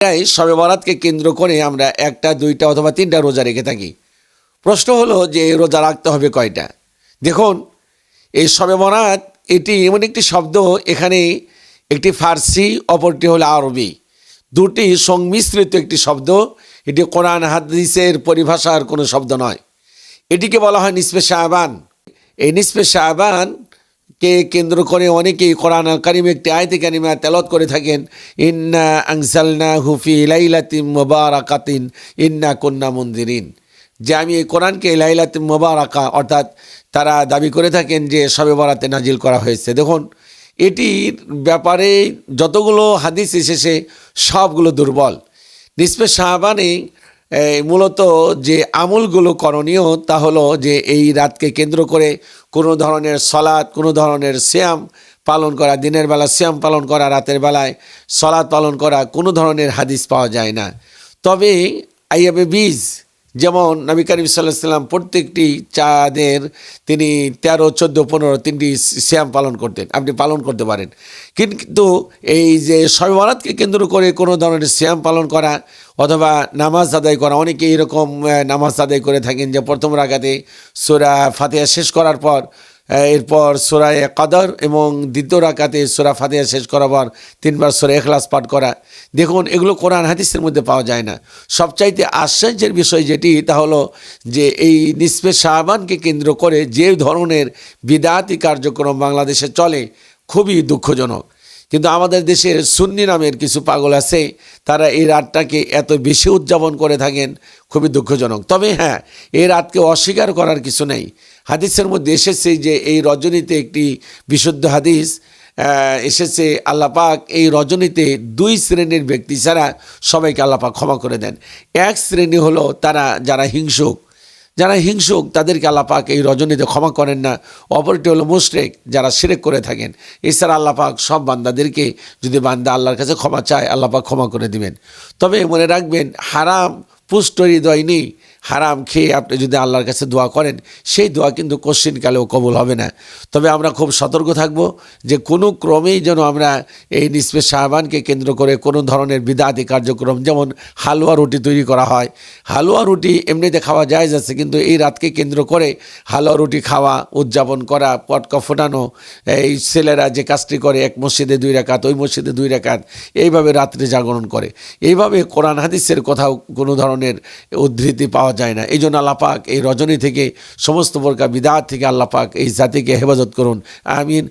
তাই শবে বরাতকে কেন্দ্র করে আমরা একটা, দুইটা অথবা তিনটা রোজা রেখে থাকি। প্রশ্ন হলো যে এই রোজা রাখতে হবে কয়টা? দেখুন, এই শবে বরাত এটি এমন একটি শব্দ, এখানে একটি ফার্সি, অপরটি হলো আরবি। দুটি সংমিশ্রিত একটি শব্দ, এটি কোরআন, হাদিসের পরিভাষার কোনো শব্দ নয়। এটিকে বলা হয় নিসপে শাহবান এই নিসপে শাহবান কে কেন্দ্র করে অনেকেই কোরআন কারিম একটি আয়তে কারিমা তেলত করে থাকেন। ইন্না আংসালনা হুফি লাইলাতিম মোবারাকাতিন, ইন্না কন্যা মন্দিরিন যে আমি এই কোরআনকে লাইলাতিম মোবারাকা অর্থাৎ তারা দাবি করে থাকেন যে সবে বরাতে নাজিল করা হয়েছে। দেখুন, এটির ব্যাপারে যতগুলো হাদিস এসেছে, সবগুলো দুর্বল। নিসপে শাহবানে এই মূলত যে আমলগুলো করণীয় তা হলো যে এই রাতকে কেন্দ্র করে কোনো ধরনের সলাদ কোনো ধরনের শ্যাম পালন করা, দিনের বেলা শ্যাম পালন করা, রাতের বেলায় সলাদ পালন করা, কোনো ধরনের হাদিস পাওয়া যায় না। তবে আইয়াবে বীজ যেমন নবী করিম সাল্লাম প্রত্যেকটি চাঁদের তিনি তেরো, চোদ্দ, পনেরো তিনটি শ্যাম পালন করতেন, আপনি পালন করতে পারেন। কিন্তু এই যে শবে বরাতকে কেন্দ্র করে কোনো ধরনের শ্যাম পালন করা অথবা নামাজ আদায় করা, অনেকে এরকম নামাজ আদায় করে থাকেন যে প্রথম রাগাতে সোরা ফাতেহা শেষ করার পর এরপর সোরায় কদর এবং দ্বিতীয় রাকাতে সোরা ফাতেহা শেষ করার পর তিনবার সোরা এখলাস পাঠ করা। দেখুন, এগুলো কোরআন হাদিসের মধ্যে পাওয়া যায় না। সবচাইতে আশ্চর্যের বিষয় যেটি, তা হলো যে এই নিসপে শাহবানকে কেন্দ্র করে যে ধরনের বিদাতি কার্যক্রম বাংলাদেশে চলে, খুবই দুঃখজনক। কিন্তু আমাদের দেশের সুন্নি নামের কিছু পাগল আছে, তারা এই রাতটাকে এত বেশি উদযাপন করে থাকেন, খুবই দুঃখজনক। তবে হ্যাঁ এই রাতকে অস্বীকার করার কিছু নেই। হাদিসের মধ্যে এসেছে যে এই রজনীতে একটি বিশুদ্ধ হাদিস এসেছে আল্লাপাক এই রজনীতে দুই শ্রেণির ব্যক্তি ছাড়া সবাইকে আল্লাহ পাক ক্ষমা করে দেন। এক শ্রেণি হলো তারা যারা হিংসুক যারা হিংসুক তাদেরকে আল্লাপাক এই রজনীতে ক্ষমা করেন না। অপরটি হলো মুশরেক, যারা সিরেক করে থাকেন। এছাড়া আল্লাপাক সব বান্দাদেরকে যদি বান্দা আল্লাহর কাছে ক্ষমা চায় আল্লাপাক ক্ষমা করে দিবেন। তবে মনে রাখবেন, হারাম, পুষ্ট হৃদয় নেই। হারাম খেয়ে আপনি যদি আল্লাহর কাছে দোয়া করেন, সেই দোয়া কিন্তু কোশ্চিনকালেও কবল হবে না। তবে আমরা খুব সতর্ক থাকব যে কোনো ক্রমেই যেন আমরা এই নিসপে শাহবানকে কেন্দ্র করে কোনো ধরনের বিদাতি কার্যক্রম, যেমন হালুয়া রুটি তৈরি করা হয়। হালুয়া রুটি এমনিতে খাওয়া যায় যাচ্ছে কিন্তু এই রাতকে কেন্দ্র করে হালুয়া রুটি খাওয়া, উদযাপন করা, পটকা ফোটানো, এই ছেলেরা যে কাজটি করে এক মসজিদে দুই রেখাত ওই মসজিদে দুই রেখাত এইভাবে রাত্রে জাগরণ করে। এইভাবে কোরআন হাদিসের কোথাও কোনো ধরনের উদ্ধৃতি পাওয়া যায় না। এই জন্য আল্লাপাক এই রজনী থেকে, সমস্ত প্রকার বিদাত থেকে আল্লাপাক এই জাতিকে হেফাজত করুন। আমিন।